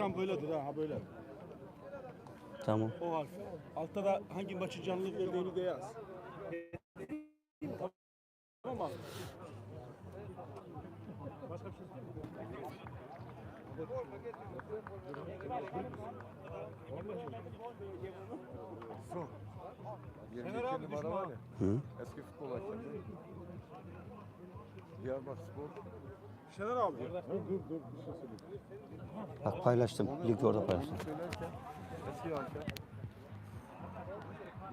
Ekran böyledir ha, ha böyle. Tamam. O harf. Altta da hangi maçın canlılık verdiğini de yaz. Tamam abi. Başka bir şey? Son. 22 Fener abi, numara var ya. Hı. Eski futbol hakemi. Diyarbakır Spor. Şener abi. Dur dur dur. Bir şey söyleyeyim. Bak paylaştım. Ligde orada paylaştım. Söylerken eski.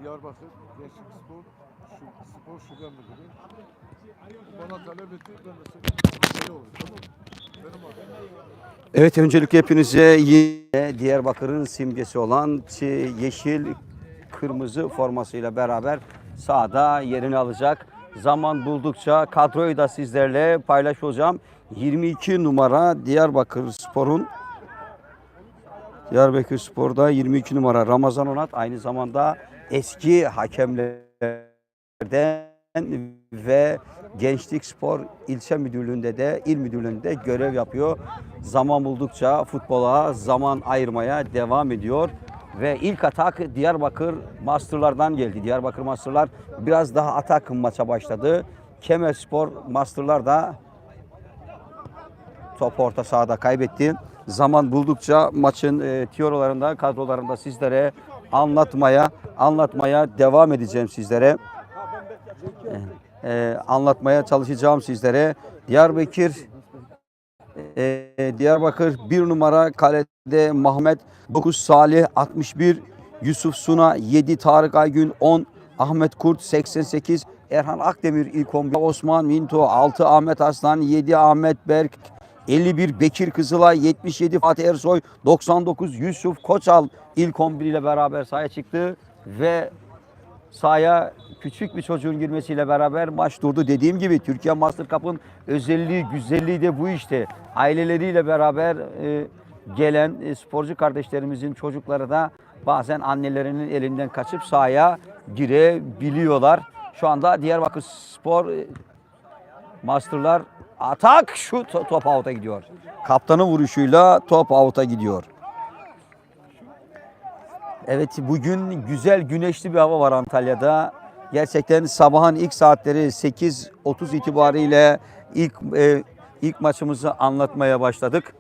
Diyarbakır Gençlik Spor şu, Spor Şube Müdürü. Bana talep etti. Ben de. Şey oldu. Tamam mı? Benim adım. Evet öncelikle hepinize yine Diyarbakır'ın simgesi olan yeşil kırmızı formasıyla beraber sahada yerini alacak. Zaman buldukça kadroyu da sizlerle paylaşacağım. 22 numara Diyarbakır Spor'un Diyarbakır Spor'da 22 numara Ramazan Onat aynı zamanda eski hakemlerden ve Gençlik Spor ilçe müdürlüğünde de il müdürlüğünde görev yapıyor. Zaman buldukça futbola zaman ayırmaya devam ediyor. Ve ilk atak Diyarbakır Master'lardan geldi. Diyarbakır Master'lar biraz daha atak maça başladı. Kemer Spor Master'lar da Top orta sahada kaybetti. Zaman buldukça maçın e, tiyolarında, kadrolarında sizlere anlatmaya anlatmaya devam edeceğim sizlere. E, e, anlatmaya çalışacağım sizlere. Diyarbakır e, Diyarbakır bir numara kalede Mahmet 9 Salih 61 Yusuf Suna 7 Tarık Aygün 10 Ahmet Kurt 88 Erhan Akdemir ilk 11 Osman Minto 6 Ahmet Aslan 7 Ahmet Berk 51 Bekir Kızılay 77 Fatih Ersoy 99 Yusuf Koçal ilk 11 ile beraber sahaya çıktı ve sahaya küçük bir çocuğun girmesiyle beraber maç durdu. Dediğim gibi Türkiye Master Cup'ın özelliği, güzelliği de bu işte. Aileleriyle beraber e, gelen e, sporcu kardeşlerimizin çocukları da bazen annelerinin elinden kaçıp sahaya girebiliyorlar. Şu anda Diyarbakır Spor e, Master'lar atak şu to- top out'a gidiyor. Kaptanın vuruşuyla top out'a gidiyor. Evet bugün güzel güneşli bir hava var Antalya'da. Gerçekten sabahın ilk saatleri 8.30 itibariyle ilk e, ilk maçımızı anlatmaya başladık.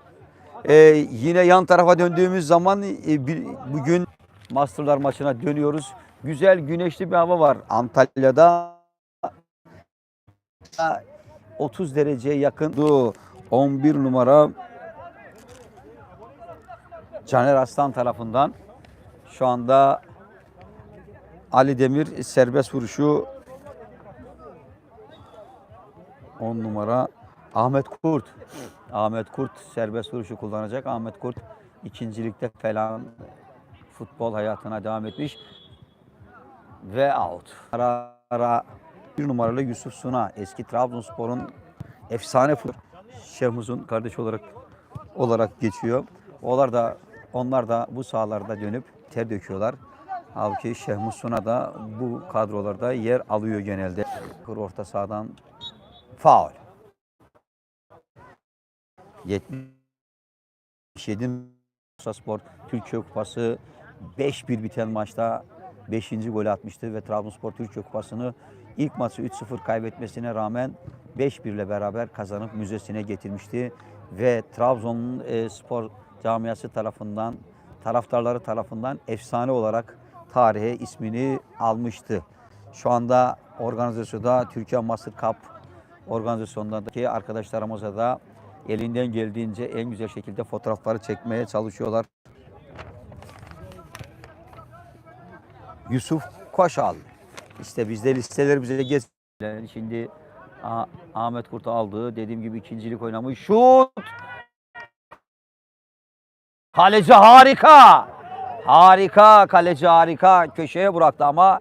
E, yine yan tarafa döndüğümüz zaman e, bir- bugün Masterlar maçına dönüyoruz. Güzel güneşli bir hava var Antalya'da. 30 dereceye yakın 11 numara Caner Aslan tarafından şu anda Ali Demir serbest vuruşu 10 numara Ahmet Kurt. Ahmet Kurt serbest vuruşu kullanacak. Ahmet Kurt ikincilikte falan futbol hayatına devam etmiş. Ve out. Ara ara bir numaralı Yusuf Suna eski Trabzonspor'un efsane futbol Şehmuz'un kardeşi olarak olarak geçiyor. Onlar da onlar da bu sahalarda dönüp ter döküyorlar. Halbuki Şehmuz Suna da bu kadrolarda yer alıyor genelde. Kır orta sahadan faul. 77 Bursa Spor Türkiye Kupası 5-1 biten maçta 5. golü atmıştı ve Trabzonspor Türkiye Kupası'nı ilk maçı 3-0 kaybetmesine rağmen 5-1 ile beraber kazanıp müzesine getirmişti ve Trabzon e, spor camiası tarafından taraftarları tarafından efsane olarak tarihe ismini almıştı. Şu anda organizasyonda Türkiye Master Cup organizasyonundaki arkadaşlarımıza da elinden geldiğince en güzel şekilde fotoğrafları çekmeye çalışıyorlar. Yusuf Koşal. İşte bizde listeler bize geç. Şimdi Ah- Ahmet Kurt aldı. Dediğim gibi ikincilik oynamış. Şut! Kaleci harika! Harika, kaleci harika. Köşeye bıraktı ama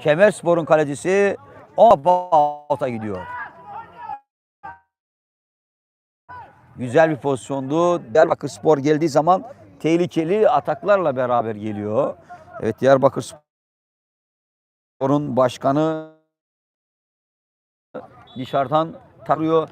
Kemerspor'un kalecisi o bauta gidiyor. Güzel bir pozisyondu. Diyarbakır Spor geldiği zaman tehlikeli ataklarla beraber geliyor. Evet Diyarbakır Spor'un başkanı dışarıdan tarıyor.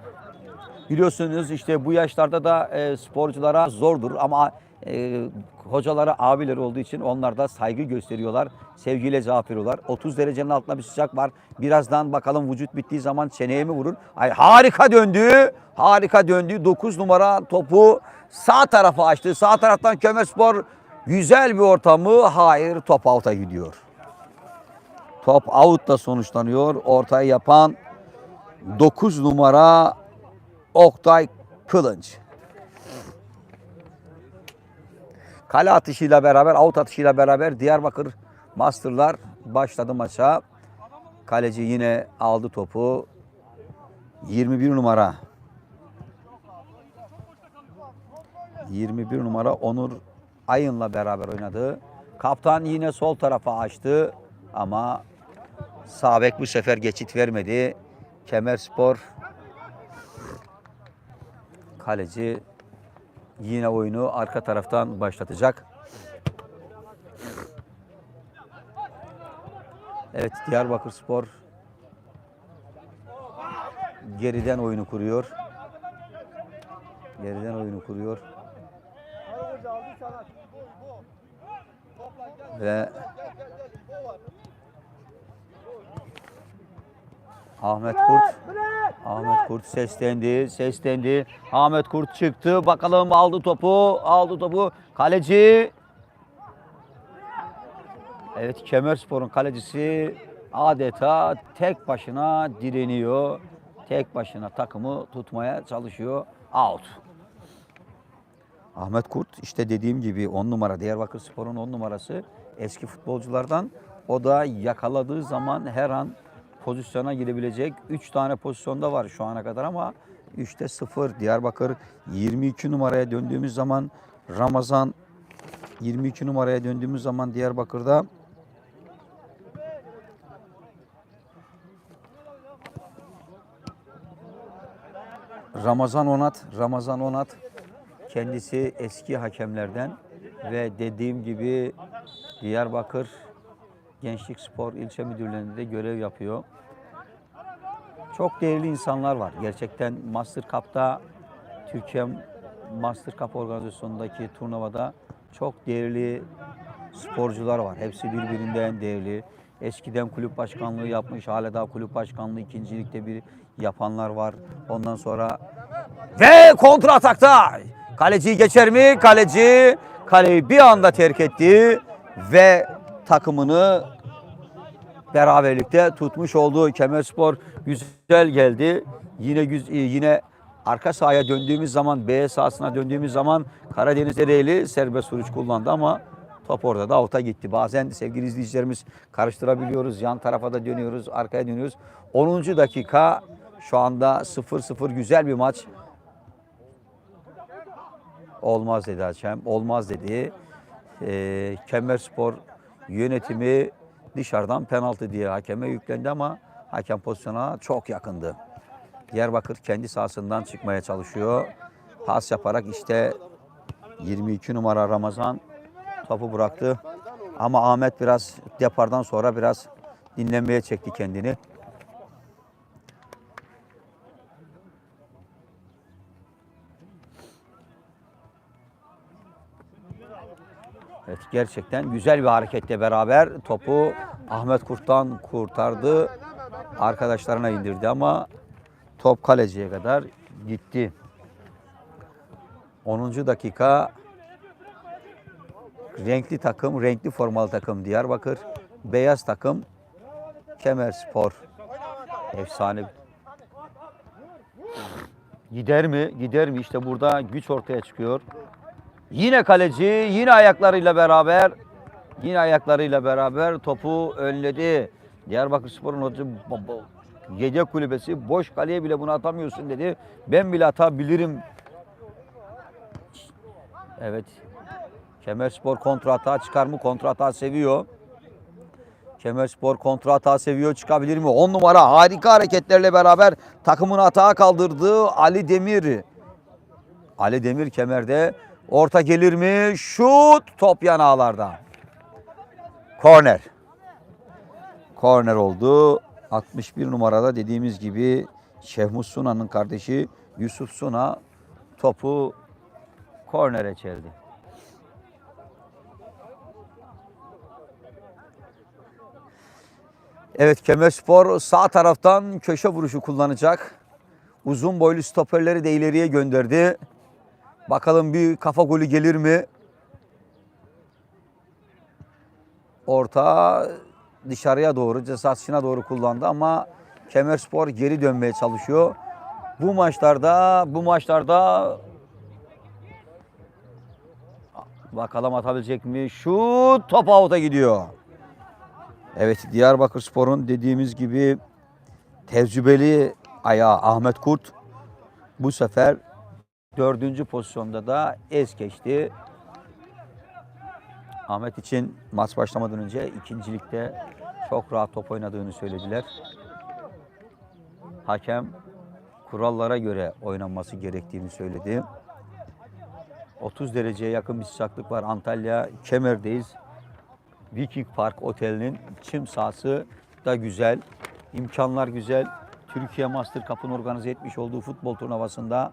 Biliyorsunuz işte bu yaşlarda da e, sporculara zordur ama e, hocaları abileri olduğu için onlar da saygı gösteriyorlar. Sevgiyle cevap veriyorlar. 30 derecenin altında bir sıcak var. Birazdan bakalım vücut bittiği zaman çeneye mi vurur? Ay harika döndü. Harika döndü. 9 numara topu sağ tarafa açtı. Sağ taraftan Kömerspor güzel bir ortamı. Hayır top out'a gidiyor. Top out'la sonuçlanıyor. Ortayı yapan 9 numara Oktay Kılınç. Kale atışıyla beraber, out atışıyla beraber Diyarbakır Master'lar başladı maça. Kaleci yine aldı topu. 21 numara. 21 numara Onur Ayın'la beraber oynadı. Kaptan yine sol tarafa açtı ama Sabek bu sefer geçit vermedi. Kemerspor kaleci yine oyunu arka taraftan başlatacak. Evet Diyarbakır Spor geriden oyunu kuruyor. Geriden oyunu kuruyor. Ve Ahmet Kurt Ahmet Kurt seslendi, seslendi. Ahmet Kurt çıktı. Bakalım aldı topu, aldı topu. Kaleci. Evet Kemerspor'un kalecisi adeta tek başına direniyor. Tek başına takımı tutmaya çalışıyor. Out. Ahmet Kurt işte dediğim gibi 10 numara Diyarbakır Spor'un 10 numarası eski futbolculardan. O da yakaladığı zaman her an pozisyona girebilecek. 3 tane pozisyonda var şu ana kadar ama 3'te 0 Diyarbakır 22 numaraya döndüğümüz zaman Ramazan 22 numaraya döndüğümüz zaman Diyarbakır'da Ramazan Onat, Ramazan Onat kendisi eski hakemlerden ve dediğim gibi Diyarbakır Gençlik Spor İlçe Müdürlüğü'nde de görev yapıyor. Çok değerli insanlar var. Gerçekten Master Cup'ta Türkiye Master Cup organizasyonundaki turnuvada çok değerli sporcular var. Hepsi birbirinden değerli. Eskiden kulüp başkanlığı yapmış, hala daha kulüp başkanlığı ikincilikte bir yapanlar var. Ondan sonra ve kontra atakta kaleciyi geçer mi? Kaleci kaleyi bir anda terk etti ve takımını beraberlikte tutmuş oldu. Kemerspor güzel geldi. Yine yine arka sahaya döndüğümüz zaman B sahasına döndüğümüz zaman Karadeniz Ereğli serbest vuruş kullandı ama top orada da avuta gitti. Bazen sevgili izleyicilerimiz karıştırabiliyoruz. Yan tarafa da dönüyoruz, arkaya dönüyoruz. 10. dakika şu anda 0-0 güzel bir maç. Olmaz dedi Hakem. Olmaz dedi. Ee, Kemerspor yönetimi dışarıdan penaltı diye hakeme yüklendi ama hakem pozisyona çok yakındı. Diyarbakır kendi sahasından çıkmaya çalışıyor. Pas yaparak işte 22 numara Ramazan topu bıraktı. Ama Ahmet biraz depardan sonra biraz dinlenmeye çekti kendini. Evet gerçekten güzel bir hareketle beraber topu Ahmet Kurt'tan kurtardı. Arkadaşlarına indirdi ama top kaleciye kadar gitti. 10. dakika renkli takım, renkli formalı takım Diyarbakır. Beyaz takım Kemerspor. Efsane. Gider mi? Gider mi? İşte burada güç ortaya çıkıyor. Yine kaleci, yine ayaklarıyla beraber yine ayaklarıyla beraber topu önledi. Diyarbakır Spor'un baba, yedek kulübesi boş kaleye bile bunu atamıyorsun dedi. Ben bile atabilirim. Evet. Kemerspor kontra hata çıkar mı? Kontra hata seviyor. Kemerspor kontra hata seviyor. Çıkabilir mi? 10 numara harika hareketlerle beraber takımını hata kaldırdı Ali Demir. Ali Demir kemerde Orta gelir mi? Şut top yan ağlarda. Korner. Korner oldu. 61 numarada dediğimiz gibi Şehmus Sunan'ın kardeşi Yusuf Suna topu kornere çevirdi. Evet Kemerspor sağ taraftan köşe vuruşu kullanacak. Uzun boylu stoperleri de ileriye gönderdi. Bakalım bir kafa golü gelir mi? Orta dışarıya doğru, ceza sahasına doğru kullandı ama Kemerspor geri dönmeye çalışıyor. Bu maçlarda, bu maçlarda bakalım atabilecek mi? Şut top out'a gidiyor. Evet Diyarbakır Spor'un dediğimiz gibi tecrübeli ayağı Ahmet Kurt bu sefer dördüncü pozisyonda da es geçti. Ahmet için maç başlamadan önce ikincilikte çok rahat top oynadığını söylediler. Hakem kurallara göre oynanması gerektiğini söyledi. 30 dereceye yakın bir sıcaklık var. Antalya Kemer'deyiz. Viking Park Oteli'nin çim sahası da güzel. İmkanlar güzel. Türkiye Master Cup'ın organize etmiş olduğu futbol turnuvasında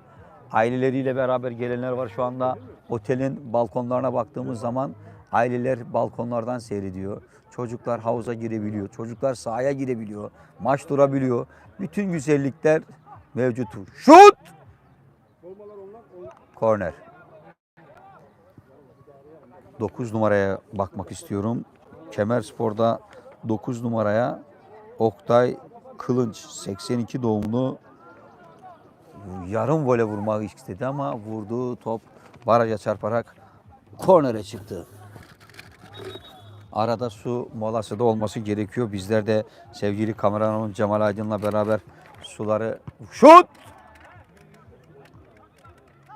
aileleriyle beraber gelenler var. Şu anda otelin balkonlarına baktığımız zaman aileler balkonlardan seyrediyor. Çocuklar havuza girebiliyor. Çocuklar sahaya girebiliyor. Maç durabiliyor. Bütün güzellikler mevcut. Şut! Korner. 9 numaraya bakmak istiyorum. Kemerspor'da 9 numaraya Oktay Kılınç 82 doğumlu yarım vole vurmak istedi ama vurduğu top baraja çarparak kornere çıktı. Arada su molası da olması gerekiyor. Bizler de sevgili kameramanım Cemal Aydın'la beraber suları şut!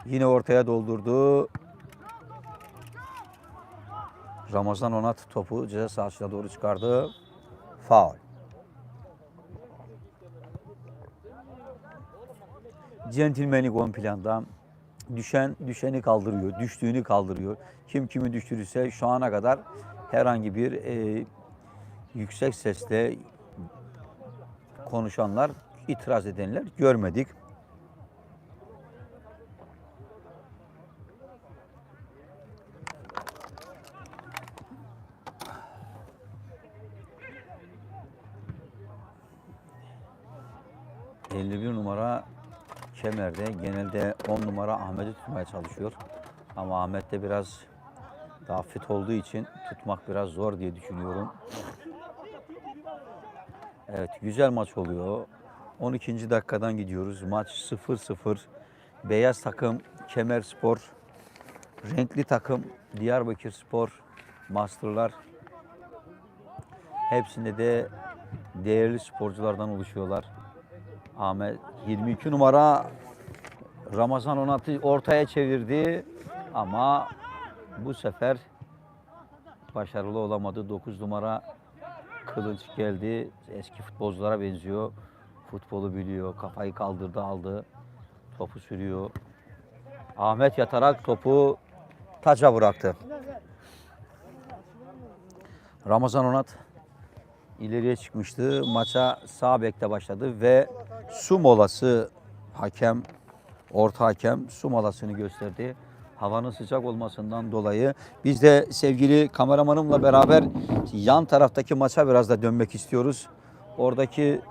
Yine ortaya doldurdu. Ramazan Onat topu ceza sahasına doğru çıkardı. Faul. Centilmenlik ön planda. Düşen düşeni kaldırıyor, düştüğünü kaldırıyor. Kim kimi düşürürse şu ana kadar herhangi bir e, yüksek sesle konuşanlar, itiraz edenler görmedik. ...51 numara Kemer'de genelde 10 numara Ahmet'i tutmaya çalışıyor. Ama Ahmet de biraz daha fit olduğu için tutmak biraz zor diye düşünüyorum. Evet güzel maç oluyor. 12. dakikadan gidiyoruz. Maç 0-0. Beyaz takım Kemer Spor. Renkli takım Diyarbakır Spor. Masterlar. Hepsinde de değerli sporculardan oluşuyorlar. Ahmet 22 numara Ramazan Onat'ı ortaya çevirdi ama bu sefer başarılı olamadı. 9 numara Kılıç geldi. Eski futbolculara benziyor. Futbolu biliyor. Kafayı kaldırdı aldı. Topu sürüyor. Ahmet yatarak topu taca bıraktı. Ramazan Onat ileriye çıkmıştı. Maça sağ bekte başladı ve su molası hakem, orta hakem su molasını gösterdi. Havanın sıcak olmasından dolayı biz de sevgili kameramanımla beraber yan taraftaki maça biraz da dönmek istiyoruz. Oradaki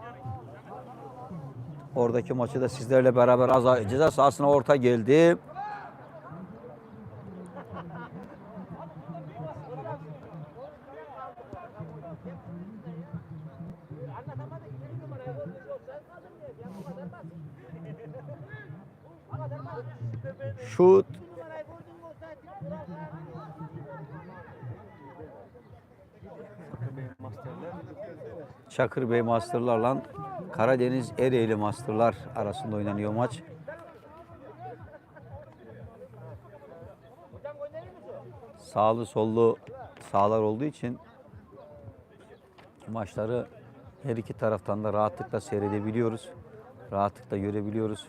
oradaki maçı da sizlerle beraber az ceza sahasına orta geldi. Şut. Çakır Bey Masterlarla Karadeniz Ereğli Masterlar arasında oynanıyor maç. Sağlı sollu sahalar olduğu için maçları her iki taraftan da rahatlıkla seyredebiliyoruz. Rahatlıkla görebiliyoruz.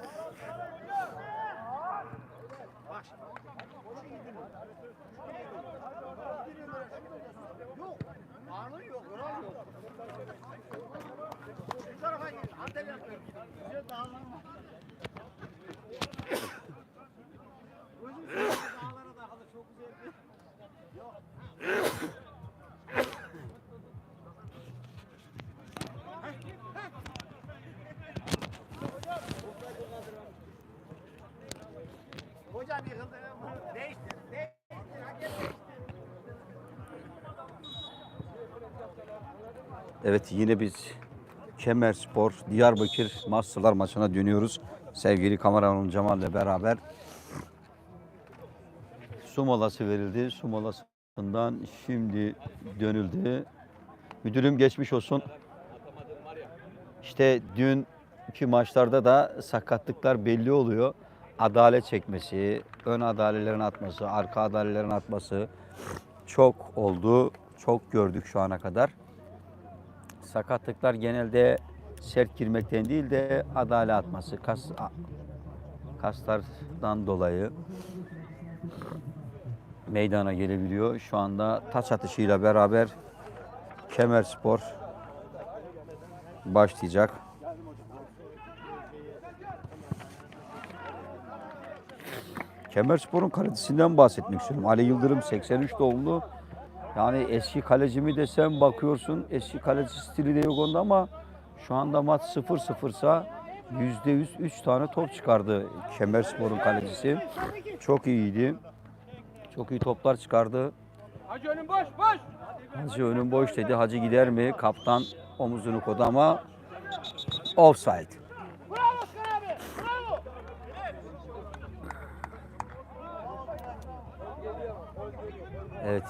Evet yine biz Kemer Spor Diyarbakır Masterlar maçına dönüyoruz. Sevgili kameramanım Cemal ile beraber. Su molası verildi. Su molasından şimdi dönüldü. Müdürüm geçmiş olsun. İşte dünkü maçlarda da sakatlıklar belli oluyor. Adalet çekmesi, ön adalelerin atması, arka adalelerin atması çok oldu. Çok gördük şu ana kadar. Sakatlıklar genelde sert girmekten değil de adale atması, kas, kaslardan dolayı meydana gelebiliyor. Şu anda taç atışıyla beraber Kemer Spor başlayacak. Kemerspor'un kalecisinden bahsetmek istiyorum. Ali Yıldırım 83 doğumlu. Yani eski kaleci mi desem bakıyorsun eski kaleci stili de yok onda ama şu anda maç 0-0 sa %100 3 tane top çıkardı Kemerspor'un kalecisi. Çok iyiydi. Çok iyi toplar çıkardı. Hacı önün boş boş. Hacı önün boş dedi. Hacı gider mi? Kaptan omuzunu kodu ama offside. Bravo Oscar abi. Bravo. Evet.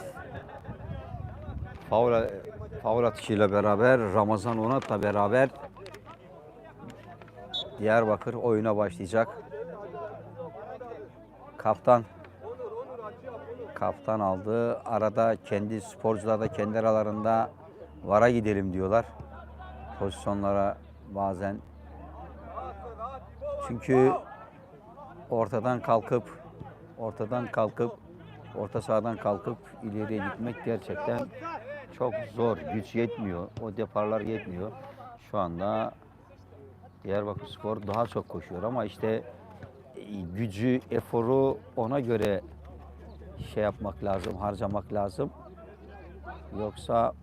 Faul, faul atışıyla beraber Ramazan Onat'la beraber Diyarbakır oyuna başlayacak. Kaptan kaptan aldı. Arada kendi sporcular da kendi aralarında vara gidelim diyorlar. Pozisyonlara bazen. Çünkü ortadan kalkıp ortadan kalkıp orta sahadan kalkıp ileriye gitmek gerçekten çok zor. Güç yetmiyor. O deparlar yetmiyor. Şu anda Diyarbakır Spor daha çok koşuyor ama işte e, gücü, eforu ona göre şey yapmak lazım, harcamak lazım. Yoksa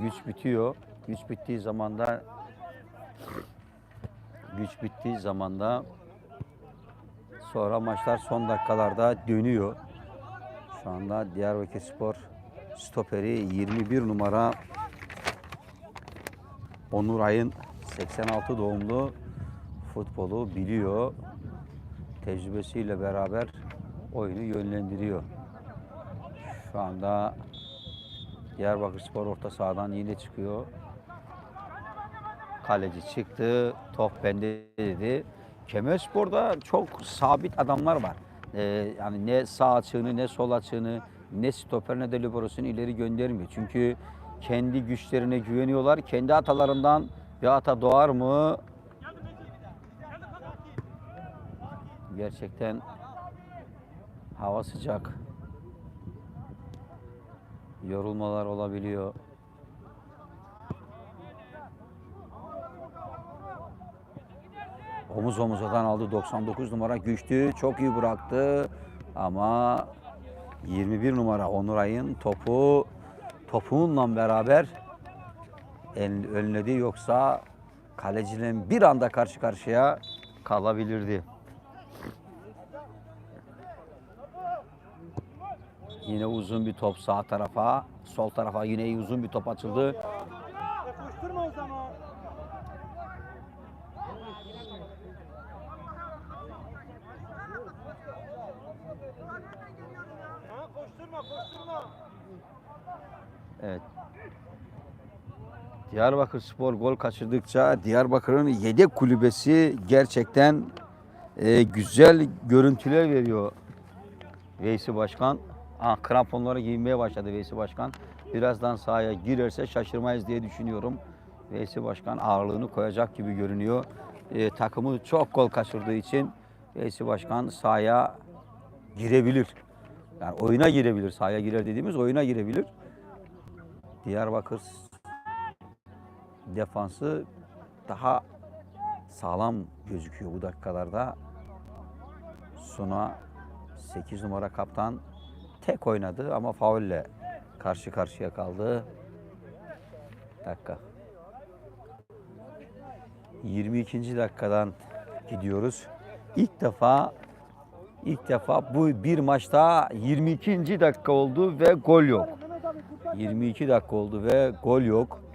güç bitiyor. Güç bittiği zaman da güç bittiği zaman da sonra maçlar son dakikalarda dönüyor. Şu anda Diyarbakır Spor stoperi 21 numara Onur Ay'ın 86 doğumlu futbolu biliyor. Tecrübesiyle beraber oyunu yönlendiriyor. Şu anda Diyarbakır Spor orta sahadan yine çıkıyor. Kaleci çıktı. Top bende dedi. Kemerspor'da çok sabit adamlar var. Ee, yani ne sağ açığını ne sol açığını ne stoper ne de liberosunu ileri göndermiyor. Çünkü kendi güçlerine güveniyorlar. Kendi atalarından bir ata doğar mı? Gerçekten hava sıcak. Yorulmalar olabiliyor. Omuz omuzadan aldı 99 numara güçlü. Çok iyi bıraktı. Ama 21 numara Onuray'ın topu topuğunla beraber önledi yoksa kalecinin bir anda karşı karşıya kalabilirdi. Yine uzun bir top sağ tarafa, sol tarafa yine uzun bir top açıldı. Koşturma o zaman. Ha, koşturma koşturma. Evet. Diyarbakır Spor gol kaçırdıkça Diyarbakır'ın yedek kulübesi gerçekten e, güzel görüntüler veriyor. Veysi Başkan. Ah, kramponları giymeye başladı Veysi Başkan. Birazdan sahaya girerse şaşırmayız diye düşünüyorum. Veysi Başkan ağırlığını koyacak gibi görünüyor. E, takımı çok gol kaçırdığı için Veysi Başkan sahaya girebilir. Yani oyuna girebilir. Sahaya girer dediğimiz oyuna girebilir. Diyarbakır defansı daha sağlam gözüküyor bu dakikalarda. Suna 8 numara kaptan tek oynadı ama faulle karşı karşıya kaldı. Dakika. 22. dakikadan gidiyoruz. İlk defa İlk defa bu bir maçta 22. dakika oldu ve gol yok. 22 dakika oldu ve gol yok.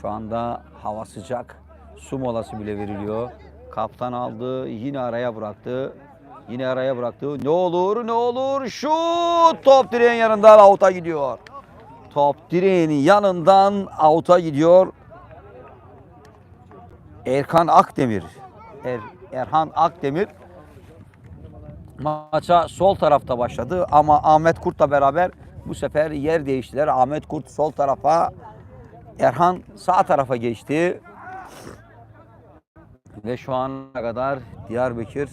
Şu anda hava sıcak. Su molası bile veriliyor. Kaptan aldı. Yine araya bıraktı. Yine araya bıraktı. Ne olur ne olur. Şu top direğin yanından avuta gidiyor. Top direğinin yanından avuta gidiyor. Erkan Akdemir. Er, Erhan Akdemir maça sol tarafta başladı ama Ahmet Kurt'la beraber bu sefer yer değiştiler. Ahmet Kurt sol tarafa, Erhan sağ tarafa geçti. Ve şu ana kadar Diyarbakır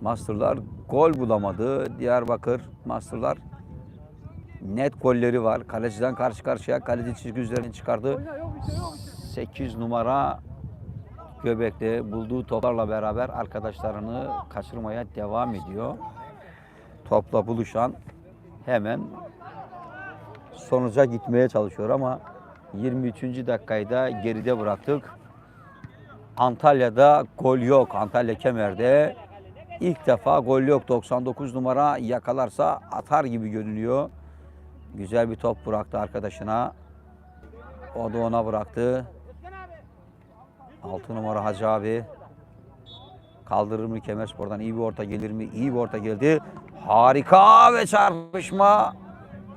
Masterlar gol bulamadı. Diyarbakır Masterlar net golleri var. Kaleciden karşı karşıya kaleci çizgi üzerinden çıkardı. 8 numara Göbek'te bulduğu toplarla beraber arkadaşlarını kaçırmaya devam ediyor. Topla buluşan hemen sonuca gitmeye çalışıyor ama 23. dakikayı da geride bıraktık. Antalya'da gol yok. Antalya Kemer'de ilk defa gol yok. 99 numara yakalarsa atar gibi görünüyor. Güzel bir top bıraktı arkadaşına. O da ona bıraktı. 6 numara Hacı abi. Kaldırır mı Kemerspor'dan iyi bir orta gelir mi? İyi bir orta geldi. Harika ve çarpışma.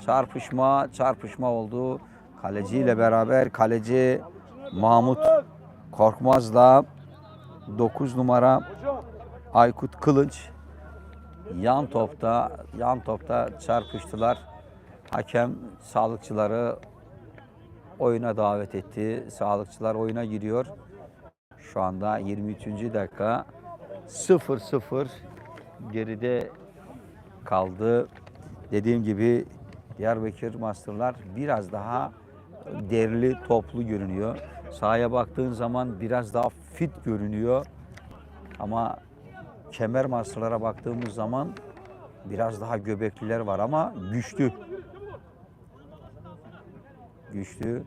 Çarpışma, çarpışma oldu. Kaleci ile beraber kaleci Mahmut Korkmaz'la 9 numara Aykut Kılınç yan topta yan topta çarpıştılar. Hakem sağlıkçıları oyuna davet etti. Sağlıkçılar oyuna giriyor. Şu anda 23. dakika 0-0 geride kaldı. Dediğim gibi Diyarbakır Masterlar biraz daha derli toplu görünüyor. Sahaya baktığın zaman biraz daha fit görünüyor. Ama kemer Masterlara baktığımız zaman biraz daha göbekliler var ama güçlü. Güçlü.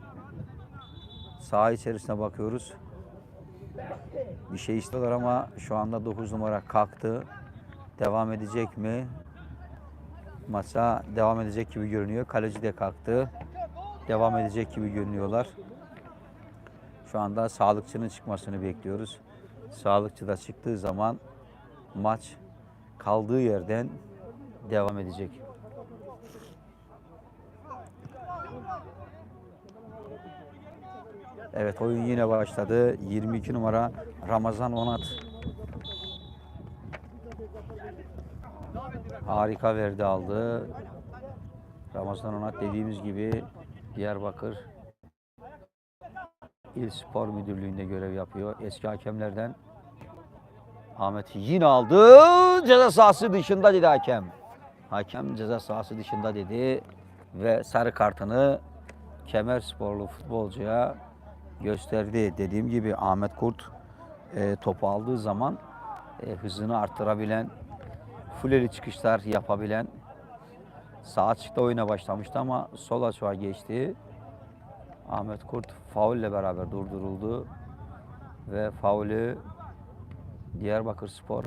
Saha içerisine bakıyoruz. Bir şey istiyorlar ama şu anda 9 numara kalktı. Devam edecek mi? Maça devam edecek gibi görünüyor. Kaleci de kalktı. Devam edecek gibi görünüyorlar. Şu anda sağlıkçının çıkmasını bekliyoruz. Sağlıkçı da çıktığı zaman maç kaldığı yerden devam edecek. Evet oyun yine başladı. 22 numara Ramazan Onat. Harika verdi aldı. Ramazan Onat dediğimiz gibi Diyarbakır İl Spor Müdürlüğü'nde görev yapıyor. Eski hakemlerden Ahmet yine aldı. Ceza sahası dışında dedi hakem. Hakem ceza sahası dışında dedi ve sarı kartını Kemer sporlu futbolcuya gösterdi. Dediğim gibi Ahmet Kurt e, topu aldığı zaman e, hızını arttırabilen, fuleli çıkışlar yapabilen sağ açıkta oyuna başlamıştı ama sol açığa geçti. Ahmet Kurt faulle beraber durduruldu ve faulü Diyarbakır Spor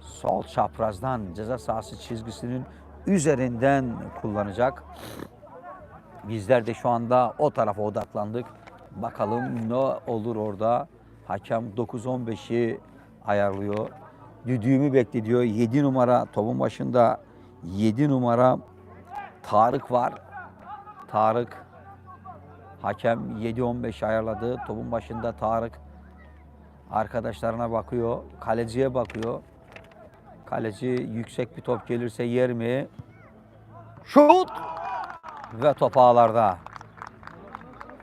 sol çaprazdan ceza sahası çizgisinin üzerinden kullanacak. Bizler de şu anda o tarafa odaklandık. Bakalım ne olur orada. Hakem 9-15'i ayarlıyor. Düdüğümü beklediyor. 7 numara topun başında 7 numara Tarık var. Tarık hakem 7-15 ayarladı. Topun başında Tarık arkadaşlarına bakıyor. Kaleciye bakıyor. Kaleci yüksek bir top gelirse yer mi? Şut! Ve top ağlarda.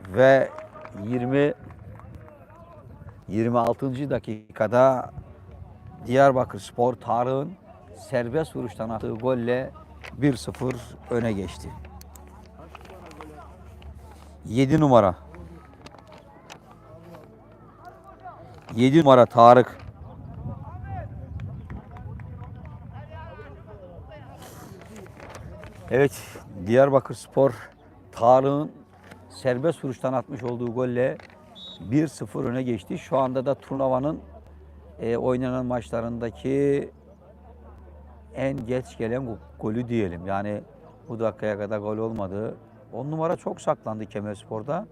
Ve 20 26. dakikada Diyarbakır Spor Tarık'ın serbest vuruştan attığı golle 1-0 öne geçti. 7 numara. 7 numara Tarık. Evet, Diyarbakır Spor Tarık'ın serbest vuruştan atmış olduğu golle 1-0 öne geçti. Şu anda da turnuvanın e, oynanan maçlarındaki en geç gelen go- golü diyelim. Yani bu dakikaya kadar gol olmadı. 10 numara çok saklandı Kemerspor'da.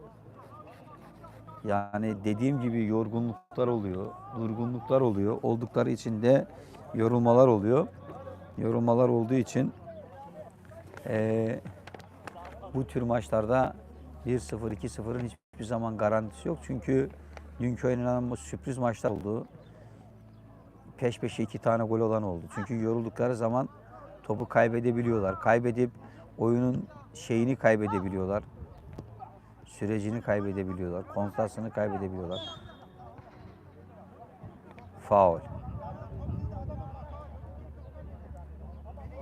Yani dediğim gibi yorgunluklar oluyor, durgunluklar oluyor. Oldukları için de yorulmalar oluyor. Yorulmalar olduğu için eee, bu tür maçlarda 1-0, 2-0'ın hiçbir zaman garantisi yok. Çünkü dünkü oynanan bu sürpriz maçlar oldu. Peş peşe iki tane gol olan oldu. Çünkü yoruldukları zaman topu kaybedebiliyorlar. Kaybedip oyunun şeyini kaybedebiliyorlar. Sürecini kaybedebiliyorlar. Konsantrasını kaybedebiliyorlar. Faul.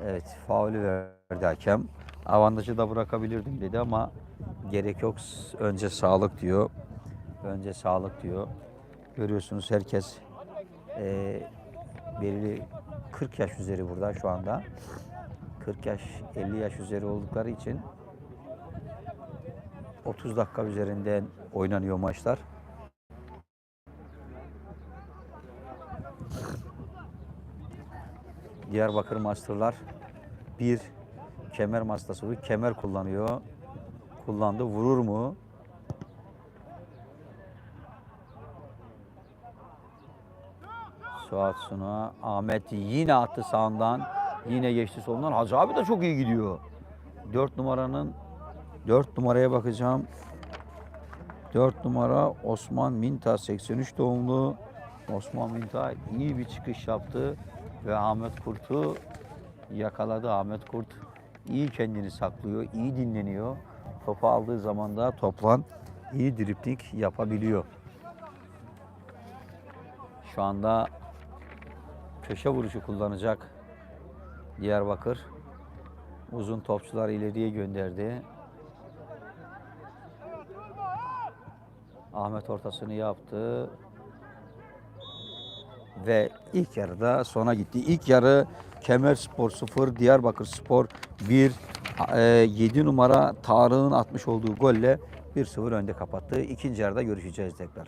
Evet, faulü verdi hakem. Avantajı da bırakabilirdim dedi ama gerek yok. Önce sağlık diyor. Önce sağlık diyor. Görüyorsunuz herkes eee belirli 40 yaş üzeri burada şu anda. 40 yaş, 50 yaş üzeri oldukları için 30 dakika üzerinden oynanıyor maçlar. Diyarbakır Masterlar bir kemer mastası bu. Kemer kullanıyor. Kullandı. Vurur mu? Suat Suna. Ahmet yine attı sağından. Yine geçti solundan. Hacı abi de çok iyi gidiyor. 4 numaranın 4 numaraya bakacağım. 4 numara Osman Minta 83 doğumlu. Osman Minta iyi bir çıkış yaptı ve Ahmet Kurt'u yakaladı. Ahmet Kurt iyi kendini saklıyor, iyi dinleniyor. Topu aldığı zaman da toplan iyi dripling yapabiliyor. Şu anda köşe vuruşu kullanacak Diyarbakır. Uzun topçular ileriye gönderdi. Ahmet ortasını yaptı. Ve ilk yarıda sona gitti. İlk yarı Kemer Spor 0, Diyarbakır Spor 1. 7 numara Tarık'ın atmış olduğu golle 1-0 önde kapattı. İkinci yarıda görüşeceğiz tekrar.